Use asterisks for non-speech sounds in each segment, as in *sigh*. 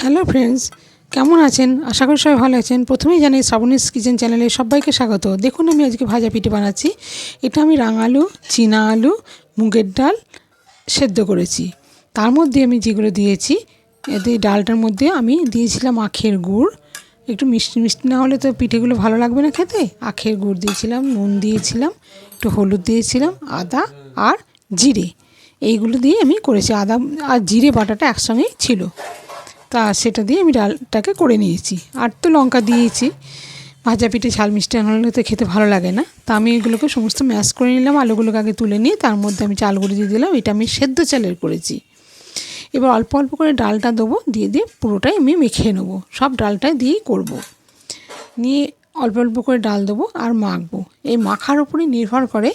Hello friends, কেমন আছেন? আশা করি সবাই ভালো আছেন। প্রথমেই জানাই শ্রাবণীস কিচেন চ্যানেলে সবাইকে স্বাগত। দেখুন, আমি আজকে ভাজা পিঠে বানাচ্ছি। এটা আমি রাঙা আলু, চীনা আলু, মুগের ডাল সেদ্ধ করেছি। তার মধ্যে আমি যেগুলো দিয়েছি, এতে ডালটার মধ্যে আমি দিয়েছিলাম আখের গুড়। একটু মিষ্টি মিষ্টি না হলে তো পিঠেগুলো ভালো লাগবে না খেতে। আখের গুড় দিয়েছিলাম, নুন দিয়েছিলাম, একটু হলুদ দিয়েছিলাম, আদা আর জিরে। এইগুলো দিয়ে আমি করেছি। আদা আর জিরে বাটাটা একসঙ্গেই ছিল। তা সেটা দিয়ে আমি ডালটাকে করে নিয়েছি। আর তো লঙ্কা দিয়েছি। ভাজা পিঠে ঝাল মিষ্টি আনলে তো খেতে ভালো লাগে না। তা আমি এগুলোকে সমস্ত ম্যাশ করে নিলাম, আলুগুলোকে আগে তুলে নিয়ে তার মধ্যে আমি চাল গুঁড়ো দিয়ে দিলাম। এটা আমি সেদ্ধ চালের করেছি। এবার অল্প অল্প করে ডালটা দেবো, দিয়ে দিয়ে পুরোটাই আমি মেখে নেব। সব ডালটাই দিয়েই করব। নিয়ে অল্প অল্প করে ডাল দেবো আর মাখবো। এই মাখার উপরে নির্ভর করে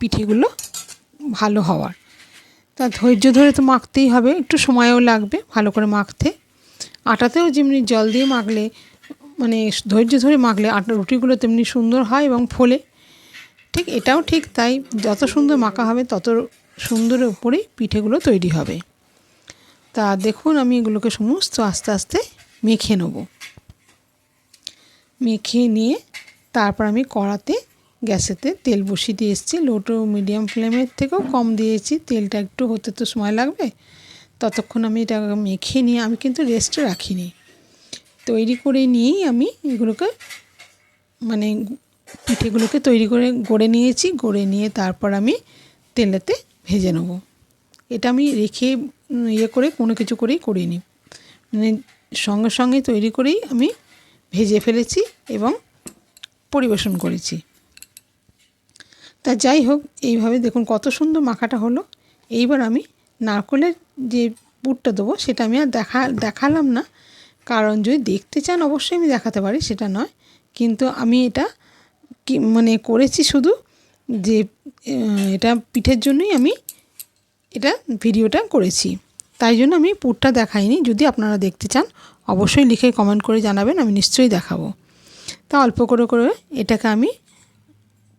পিঠেগুলো ভালো হওয়ার। তা ধৈর্য ধরে তো মাখতেই হবে, একটু সময়ও লাগবে ভালো করে মাখতে। আটাতেও যেমনি জল দিয়ে মাখলে মানে ধৈর্য ধরে মাখলে আটা রুটিগুলো তেমনি সুন্দর হয় এবং ফোলে। ঠিক এটাও ঠিক তাই, যত সুন্দর মাখা হবে তত সুন্দরের উপরেই পিঠেগুলো তৈরি হবে। তা দেখুন আমি এগুলোকে সমস্ত আস্তে আস্তে মেখে নেব। মেখে নিয়ে তারপর আমি কড়াতে গ্যাসেতে তেল বসিয়ে দিয়ে এসেছি লো টু মিডিয়াম ফ্লেমের থেকেও কম দিয়েছি। তেলটা একটু হতে তো সময় লাগবে। ততক্ষণ আমি এটা মেখে নিয়ে আমি কিন্তু রেস্টে রাখিনি। তৈরি করে নিয়েই আমি এগুলোকে মানে পিঠেগুলোকে তৈরি করে গড়ে নিয়েছি। গড়ে নিয়ে তারপর আমি তেলেতে ভেজে নেব। এটা আমি রেখে ইয়ে করে কোনো কিছু করেই করিনি। মানে সঙ্গে সঙ্গে তৈরি করেই আমি ভেজে ফেলেছি এবং পরিবেশন করেছি। তা যাই হোক, এইভাবে দেখুন কত সুন্দর মাখাটা হলো। এইবার আমি নারকলের যে পুরটা দেবো, সেটা আমি আর দেখা, দেখালাম না। কারণ যদি দেখতে চান, অবশ্যই আমি দেখাতে পারি, সেটা নয়। কিন্তু আমি এটা কি মানে করেছি শুধু যে এটা পিঠের জন্যই আমি এটা ভিডিওটা করেছি। তাই জন্য আমি পুরটা দেখাইনি। যদি আপনারা দেখতে চান, অবশ্যই লিখে কমেন্ট করে জানাবেন, আমি নিশ্চয়ই দেখাবো। তা অল্প করে করে এটাকে আমি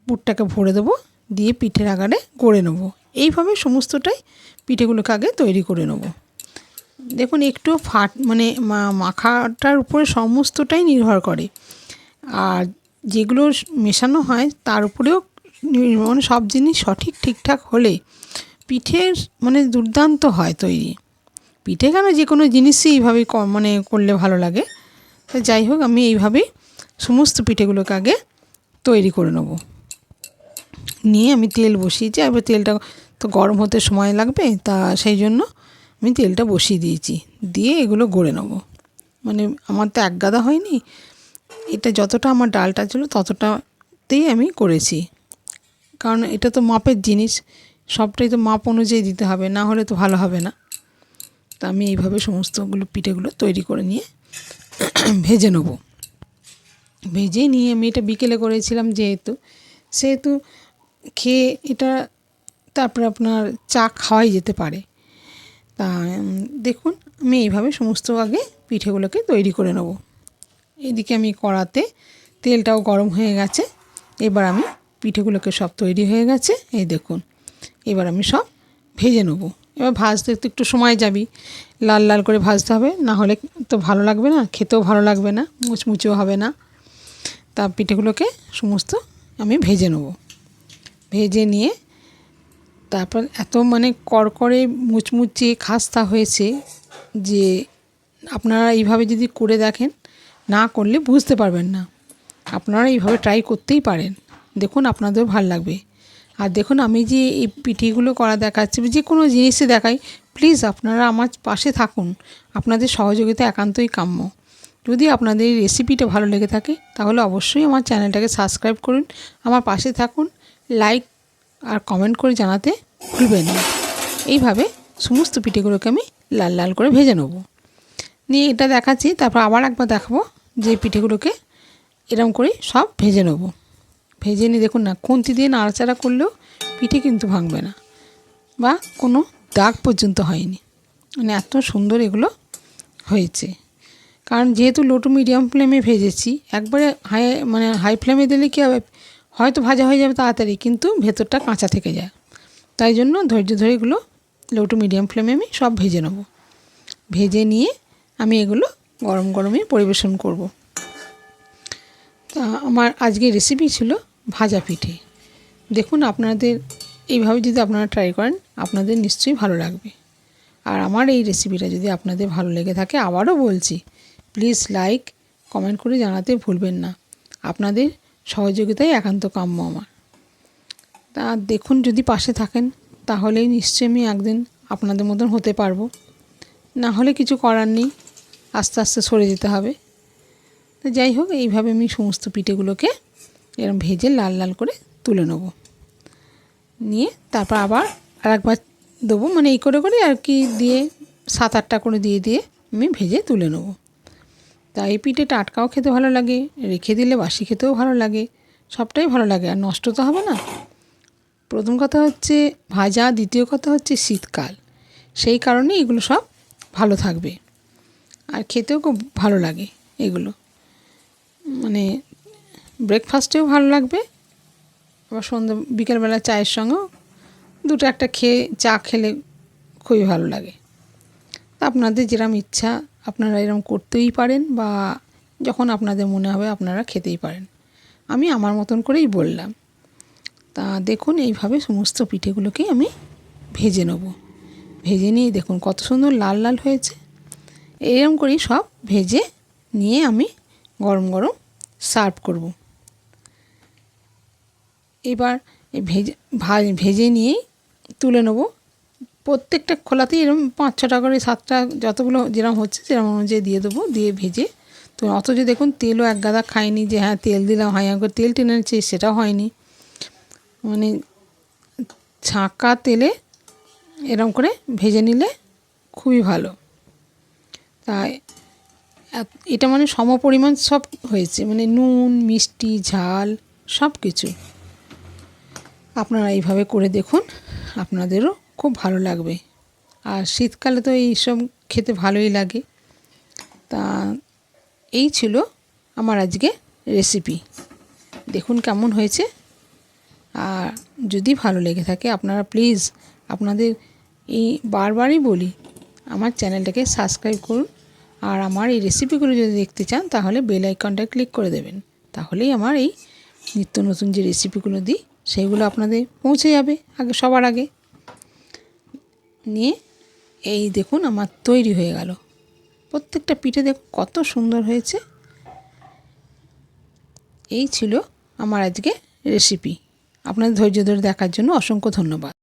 পুরটাকে ভরে দেবো, দিয়ে পিঠের আগারে গড়ে নেব। এইভাবে সমস্তটাই পিঠেগুলোকে আগে তৈরি করে নেব। দেখুন, একটু ফাট মানে মাখাটার উপরে সমস্তটাই নির্ভর করে। আর যেগুলো মেশানো হয়, তার উপরেও মানে সব জিনিস সঠিক, ঠিকঠাক হলে পিঠের মানে দুর্দান্ত হয় তৈরি। পিঠে কেন যে কোনো জিনিসই এইভাবেই মানে করলে ভালো লাগে। তো যাই হোক, আমি এইভাবেই সমস্ত পিঠেগুলোকে আগে তৈরি করে নেব। নিয়ে আমি তেল বসিয়েছি এবার তেলটা তো গরম হতে সময় লাগবে, তা সেই জন্য আমি তেলটা বসিয়ে দিয়েছি। দিয়ে এগুলো গড়ে নেব। মানে আমার তো এক গাদা হয়নি, এটা যতটা আমার ডালটা ছিল ততটাতেই আমি করেছি। কারণ এটা তো মাপের জিনিস, সবটাই তো মাপ অনুযায়ী দিতে হবে, না হলে তো ভালো হবে না। তা আমি এইভাবে সমস্তগুলো পিঠেগুলো তৈরি করে নিয়ে *clears throat* ভেজে নেব। ভেজে নিয়ে আমি এটা বিকেলে করেছিলাম যেহেতু, সেহেতু খেয়ে এটা তারপরে আপনার চা খাওয়াই যেতে পারে। তা দেখুন, আমি এইভাবে সমস্ত আগে পিঠেগুলোকে তৈরি করে নেব। এদিকে আমি কড়াতে তেলটাও গরম হয়ে গেছে। এবার আমি পিঠেগুলোকে সব তৈরি হয়ে গেছে। এই দেখুন, এবার আমি সব ভেজে নেব। এবার ভাজতে তো একটু সময় যাবি লাল লাল করে ভাজতে হবে, না হলে তো ভালো লাগবে না, খেতেও ভালো লাগবে না, মুচমুচেও হবে না। তা, পিঠেগুলোকে সমস্ত আমি ভেজে নেব। ভেজে নিয়ে তারপর এত মানে কড়কড়ে মুচমুচে খাস্তা হয়েছে যে আপনারা এইভাবে যদি করে দেখেন, না করলে বুঝতে পারবেন না। আপনারা এইভাবে ট্রাই করতেই পারেন। দেখুন আপনাদেরও ভালো লাগবে। আর দেখুন আমি যে এই পিঠিগুলো করা দেখাচ্ছি যে কোনো জিনিসই দেখাই প্লিজ আপনারা আমার পাশে থাকুন। আপনাদের সহযোগিতা একান্তই কাম্য। যদি আপনাদের এই রেসিপিটা ভালো লেগে থাকে, তাহলে অবশ্যই আমার চ্যানেলটাকে সাবস্ক্রাইব করুন, আমার পাশে থাকুন। লাইক আর কমেন্ট করে জানাতে ভুলবেন না। এইভাবে সমস্ত পিঠেগুলোকে আমি লাল লাল করে ভেজে নেব। নিয়ে এটা দেখাচ্ছি, তারপর আবার একবার দেখাবো যে পিঠেগুলোকে এরম করে সব ভেজে নেব। ভেজে নিয়ে দেখুন না, খুন্তি দিয়ে নাড়াচাড়া করলেও পিঠে কিন্তু ভাঙবে না বা কোনো দাগ পর্যন্ত হয়নি। মানে এত সুন্দর এগুলো হয়েছে। কারণ যেহেতু লো টু মিডিয়াম ফ্লেমে ভেজেছি, একবারে হাই মানে হাই ফ্লেমে দিলে কী হবে? হয়তো ভাজা হয়ে যাবে তাড়াতাড়ি, কিন্তু ভেতরটা কাঁচা থেকে যায়। তাই জন্য ধৈর্য ধরে এগুলো লো টু মিডিয়াম ফ্লেমে আমি সব ভেজে নেব। ভেজে নিয়ে আমি এগুলো গরম গরমে পরিবেশন করব। তা আমার আজকে রেসিপি ছিল ভাজা পিঠে। দেখুন আপনাদের, এইভাবে যদি আপনারা ট্রাই করেন, আপনাদের নিশ্চয়ই ভালো লাগবে। আর আমার এই রেসিপিটা যদি আপনাদের ভালো লেগে থাকে, আবারও বলছি প্লিজ লাইক কমেন্ট করে জানাতে ভুলবেন না। আপনাদের সহযোগিতাই একান্ত কাম্য আমার। তা দেখুন যদি পাশে থাকেন, তাহলেই নিশ্চয়ই আমি একদিন আপনাদের মতন হতে পারব। না হলে কিছু করার নেই, আস্তে আস্তে সরে যেতে হবে। তো যাই হোক, এইভাবে আমি সমস্ত পিঠেগুলোকে এরম ভেজে লাল লাল করে তুলে নেব। নিয়ে তারপর আবার আর একবার দেবো মানে এই করে করে আর কি দিয়ে সাত আটটা করে দিয়ে দিয়ে আমি ভেজে তুলে নেব। তা এই পিঠে টাটকাও খেতে ভালো লাগে, রেখে দিলে বাসি খেতেও ভালো লাগে, সবটাই ভালো লাগে, আর নষ্ট তো হবে না। প্রথম কথা হচ্ছে ভাজা, দ্বিতীয় কথা হচ্ছে শীতকাল, সেই কারণে এগুলো সব ভালো থাকবে, আর খেতেও খুব ভালো লাগে এগুলো। মানে ব্রেকফাস্টেও ভালো লাগবে, আবার সন্ধ্যা, বিকেলবেলা চায়ের সঙ্গেও দুটো একটা খেয়ে, চা খেলে খুবই ভালো লাগে। তা আপনাদের যেরম ইচ্ছা আপনারা এরম করতেই পারেন বা যখন আপনাদের মনে হবে আপনারা খেতেই পারেন। আমি আমার মতন করেই বললাম। তা দেখুন এইভাবে সমস্ত পিঠেগুলোকে আমি ভেজে নেব। ভেজে নিয়ে দেখুন কত সুন্দর লাল লাল হয়েছে। এরকম করেই সব ভেজে নিয়ে আমি গরম গরম সার্ভ করব। এবার ভেজে ভেজে নিয়েই তুলে নেব। প্রত্যেকটা খোলাতেই এরকম পাঁচ ছটা করে, সাতটা যতগুলো যেরকম হচ্ছে সেরকম অনুযায়ী দিয়ে দেবো, দিয়ে ভেজে। তো অথচ দেখুন তেলও এক গাদা খায়নি যে হ্যাঁ তেল দিলাম হয় একবার তেল টেনে নিচ্ছে সেটাও হয়নি। মানে ছাঁকা তেলে এরম করে ভেজে নিলে খুবই ভালো। তাই এটা মানে সম পরিমাণ সব হয়েছে মানে নুন, মিষ্টি, ঝাল সব কিছু আপনারা এইভাবে করে দেখুন, আপনাদেরও খুব ভালো লাগবে। আর শীতকালে তো এইসব খেতে ভালোই লাগে। তা এই ছিল আমার আজকে রেসিপি দেখুন কেমন হয়েছে। আর যদি ভালো লেগে থাকে আপনারা প্লিজ আপনাদের এই বারবারই বলি, আমার চ্যানেলটাকে সাবস্ক্রাইব করুন। আর আমার এই রেসিপিগুলো যদি দেখতে চান, তাহলে বেল আইকনটা ক্লিক করে দেবেন। তাহলেই আমার এই নিত্য নতুন যে রেসিপিগুলো দিই সেইগুলো আপনাদের পৌঁছে যাবে আগে, সবার আগে। নিয়ে এই দেখুন আমার তৈরি হয়ে গেল। প্রত্যেকটা পিঠে দেখ কত সুন্দর হয়েছে। এই ছিল আমার আজকে রেসিপি আপনাদের ধৈর্য ধরে দেখার জন্য অসংখ্য ধন্যবাদ।